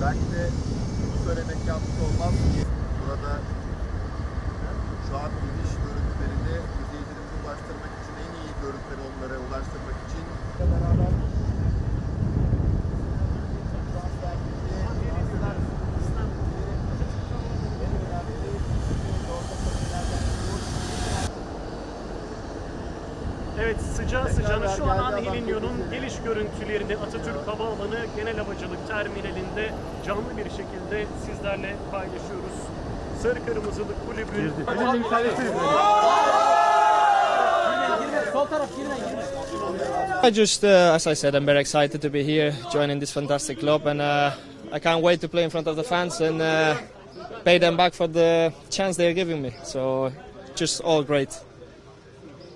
Belki de söylemek yanlış olmaz. Burada şu an iniş görüntülerini izleyicilerimize ulaştırmak için en iyi görüntüleri onlara ulaştırmak Evet sıcağı sıcağına şu an Angelinho'nun geliş görüntülerini Atatürk Havaalanı Genel Havacılık Terminali'nde canlı bir şekilde sizlerle paylaşıyoruz. Sarı Kırmızılı Kulübü I just, uh, as I said, I'm very excited to be here, joining this fantastic club, and uh, I can't wait to play in front of the fans and uh, pay them back for the chance they're giving me. So, just all great.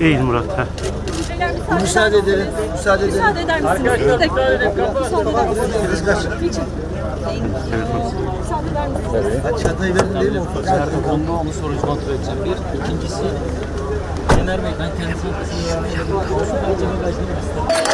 Eğil Murat. heh. müsaade edelim. Müsaade edelim. Müsaade eder misiniz? Arkadaşlar müsaade eder misiniz? Niçin? Müsaade eder misiniz? Çatayı verdin değil mi? Erdoğan'la onu sorucu kontrol edeceğim. Bir. İkincisi Yener Bey ben kendisine bence bagajını istedim.